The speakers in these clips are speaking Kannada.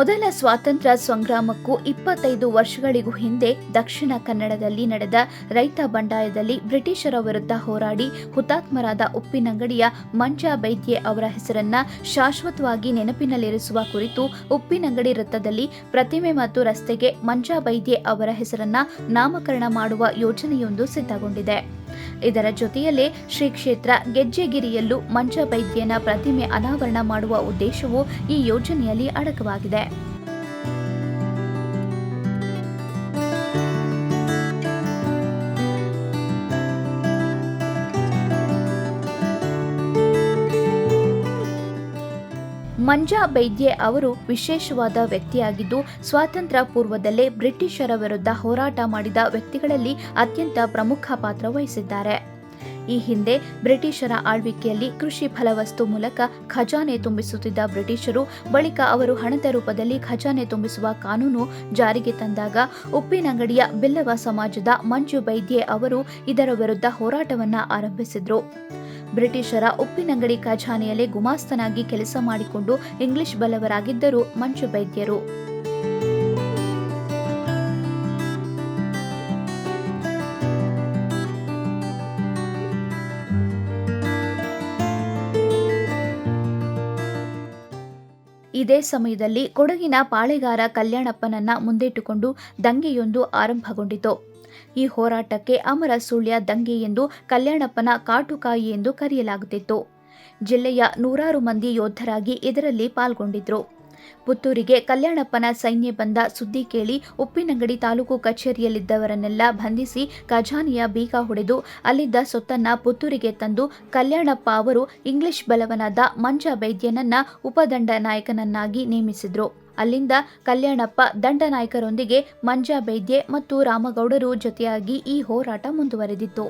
ಮೊದಲ ಸ್ವಾತಂತ್ರ್ಯ ಸಂಗ್ರಾಮಕ್ಕೂ ಇಪ್ಪತ್ತೈದು ವರ್ಷಗಳಿಗೂ ಹಿಂದೆ ದಕ್ಷಿಣ ಕನ್ನಡದಲ್ಲಿ ನಡೆದ ರೈತ ಬಂಡಾಯದಲ್ಲಿ ಬ್ರಿಟಿಷರ ವಿರುದ್ಧ ಹೋರಾಡಿ ಹುತಾತ್ಮರಾದ ಉಪ್ಪಿನಂಗಡಿಯ ಮಂಜಾ ಬೈದ್ಯೆ ಅವರ ಹೆಸರನ್ನ ಶಾಶ್ವತವಾಗಿ ನೆನಪಿನಲ್ಲಿರಿಸುವ ಕುರಿತು ಉಪ್ಪಿನಂಗಡಿ ವೃತ್ತದಲ್ಲಿ ಪ್ರತಿಮೆ ಮತ್ತು ರಸ್ತೆಗೆ ಮಂಜಾ ಬೈದ್ಯೆ ಅವರ ಹೆಸರನ್ನ ನಾಮಕರಣ ಮಾಡುವ ಯೋಜನೆಯೊಂದು ಸಿದ್ಧಗೊಂಡಿದೆ. ಇದರ ಜೊತೆಯಲ್ಲೇ ಶ್ರೀ ಕ್ಷೇತ್ರ ಗೆಜ್ಜೆಗಿರಿಯಲ್ಲೂ ಮಂಚ ವೈದ್ಯನ ಪ್ರತಿಮೆ ಅನಾವರಣ ಮಾಡುವ ಉದ್ದೇಶವೂ ಈ ಯೋಜನೆಯಲ್ಲಿ ಅಡಕವಾಗಿದೆ. ಮಂಜಾ ಬೈದ್ಯೆ ಅವರು ವಿಶೇಷವಾದ ವ್ಯಕ್ತಿಯಾಗಿದ್ದು, ಸ್ವಾತಂತ್ರ್ಯ ಪೂರ್ವದಲ್ಲೇ ಬ್ರಿಟಿಷರ ವಿರುದ್ಧ ಹೋರಾಟ ಮಾಡಿದ ವ್ಯಕ್ತಿಗಳಲ್ಲಿ ಅತ್ಯಂತ ಪ್ರಮುಖ ಪಾತ್ರ ವಹಿಸಿದ್ದಾರೆ. ಈ ಹಿಂದೆ ಬ್ರಿಟಿಷರ ಆಳ್ವಿಕೆಯಲ್ಲಿ ಕೃಷಿ ಫಲವಸ್ತು ಮೂಲಕ ಖಜಾನೆ ತುಂಬಿಸುತ್ತಿದ್ದ ಬ್ರಿಟಿಷರು, ಬಳಿಕ ಅವರು ಹಣದ ರೂಪದಲ್ಲಿ ಖಜಾನೆ ತುಂಬಿಸುವ ಕಾನೂನು ಜಾರಿಗೆ ತಂದಾಗ ಉಪ್ಪಿನಂಗಡಿಯ ಬಿಲ್ಲವ ಸಮಾಜದ ಮಂಜು ಬೈದ್ಯೆ ಅವರು ಇದರ ವಿರುದ್ಧ ಹೋರಾಟವನ್ನು ಆರಂಭಿಸಿದ್ರು. ಬ್ರಿಟಿಷರ ಉಪ್ಪಿನಂಗಡಿ ಖಜಾನೆಯಲ್ಲಿ ಗುಮಾಸ್ತನಾಗಿ ಕೆಲಸ ಮಾಡಿಕೊಂಡು ಇಂಗ್ಲಿಷ್ ಬಲವರಾಗಿದ್ದರು ಮಂಜು ವೈದ್ಯರು ಇದೇ ಸಮಯದಲ್ಲಿ ಕೊಡಗಿನ ಪಾಳೆಗಾರ ಕಲ್ಯಾಣಪ್ಪನನ್ನ ಮುಂದಿಟ್ಟುಕೊಂಡು ದಂಗೆಯೊಂದು ಆರಂಭಗೊಂಡಿತು. ಈ ಹೋರಾಟಕ್ಕೆ ಅಮರ ಸುಳ್ಯ ದಂಗೆ ಎಂದು ಕಲ್ಯಾಣಪ್ಪನ ಕಾಟುಕಾಯಿ ಎಂದು ಕರೆಯಲಾಗುತ್ತಿತ್ತು. ಜಿಲ್ಲೆಯ ನೂರಾರು ಮಂದಿ ಯೋಧರಾಗಿ ಇದರಲ್ಲಿ ಪಾಲ್ಗೊಂಡಿದ್ರು. ಪುತ್ತೂರಿಗೆ ಕಲ್ಯಾಣಪ್ಪನ ಸೈನ್ಯ ಬಂದ ಸುದ್ದಿ ಕೇಳಿ ಉಪ್ಪಿನಂಗಡಿ ತಾಲೂಕು ಕಚೇರಿಯಲ್ಲಿದ್ದವರನ್ನೆಲ್ಲ ಬಂಧಿಸಿ ಖಜಾನೆಯ ಬೀಗ ಹೊಡೆದು ಅಲ್ಲಿದ್ದ ಸೊತ್ತನ್ನ ಪುತ್ತೂರಿಗೆ ತಂದು ಕಲ್ಯಾಣಪ್ಪ ಅವರು ಇಂಗ್ಲಿಷ್ ಬಲವನಾದ ಮಂಜ ಬೈದ್ಯನನ್ನ ಉಪದಂಡ ನಾಯಕನನ್ನಾಗಿ ನೇಮಿಸಿದ್ರು. ಅಲ್ಲಿಂದ ಕಲ್ಯಾಣಪ್ಪ ದಂಡನಾಯಕರೊಂದಿಗೆ ಮಂಜಾ ಬೈದ್ಯೆ ಮತ್ತು ರಾಮಗೌಡರು ಜೊತೆಯಾಗಿ ಈ ಹೋರಾಟ ಮುಂದುವರೆದಿತ್ತು.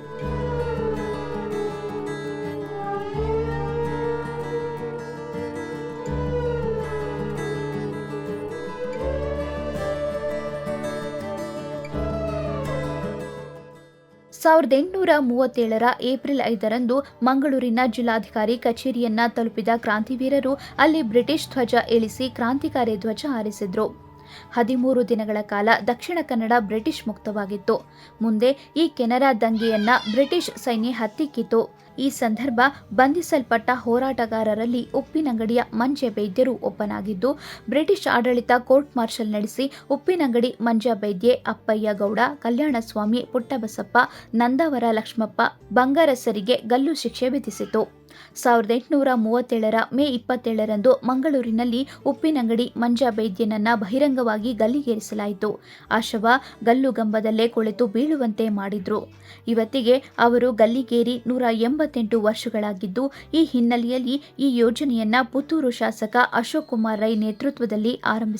ಸಾವಿರದ ಎಂಟುನೂರ ಮೂವತ್ತೇಳರ ಏಪ್ರಿಲ್ ಐದರಂದು ಮಂಗಳೂರಿನ ಜಿಲ್ಲಾಧಿಕಾರಿ ಕಚೇರಿಯನ್ನ ತಲುಪಿದ ಕ್ರಾಂತಿವೀರರು ಅಲ್ಲಿ ಬ್ರಿಟಿಷ್ ಧ್ವಜ ಇಳಿಸಿ ಕ್ರಾಂತಿಕಾರಿ ಧ್ವಜ ಹಾರಿಸಿದ್ರು. ಹದಿಮೂರು ದಿನಗಳ ಕಾಲ ದಕ್ಷಿಣ ಕನ್ನಡ ಬ್ರಿಟಿಷ್ ಮುಕ್ತವಾಗಿತ್ತು. ಮುಂದೆ ಈ ಕೆನರಾ ದಂಗೆಯನ್ನ ಬ್ರಿಟಿಷ್ ಸೈನ್ಯ ಹತ್ತಿಕ್ಕಿತು. ಈ ಸಂದರ್ಭ ಬಂಧಿಸಲ್ಪಟ್ಟ ಹೋರಾಟಗಾರರಲ್ಲಿ ಉಪ್ಪಿನಂಗಡಿಯ ಮಂಜ ವೈದ್ಯರು ಒಬ್ಬನಾಗಿದ್ದು, ಬ್ರಿಟಿಷ್ ಆಡಳಿತ ಕೋರ್ಟ್ ಮಾರ್ಷಲ್ ನಡೆಸಿ ಉಪ್ಪಿನಂಗಡಿ ಮಂಜ ಬೈದ್ಯೆ ಅಪ್ಪಯ್ಯ ಗೌಡ ಕಲ್ಯಾಣಸ್ವಾಮಿ ಪುಟ್ಟಬಸಪ್ಪ, ನಂದವರ ಲಕ್ಷ್ಮಪ್ಪ, ಬಂಗಾರಸರಿಗೆ ಗಲ್ಲು ಶಿಕ್ಷೆ ವಿಧಿಸಿತು. ಸಾವಿರದ ಎಂಟುನೂರ ಮೂವತ್ತೇಳರ ಮೇ ಇಪ್ಪತ್ತೇಳರಂದು ಮಂಗಳೂರಿನಲ್ಲಿ ಉಪ್ಪಿನಂಗಡಿ ಮಂಜ ಬೈದ್ಯನನ್ನ ಬಹಿರಂಗವಾಗಿ ಗಲ್ಲಿಗೇರಿಸಲಾಯಿತು. ಆ ಶವ ಗಲ್ಲುಗಂಬದಲ್ಲೇ ಕುಳಿತು ಬೀಳುವಂತೆ ಮಾಡಿದ್ರು. ಇವತ್ತಿಗೆ ಅವರು ಗಲ್ಲಿಗೇರಿ ನೂರ ಎಂಬತ್ತೆಂಟು ವರ್ಷಗಳಾಗಿದ್ದು, ಈ ಹಿನ್ನೆಲೆಯಲ್ಲಿ ಈ ಯೋಜನೆಯನ್ನ ಪುತ್ತೂರು ಶಾಸಕ ಅಶೋಕ್ ಕುಮಾರ್ ರೈ ನೇತೃತ್ವದಲ್ಲಿ ಆರಂಭಿಸಿದ್ದಾರೆ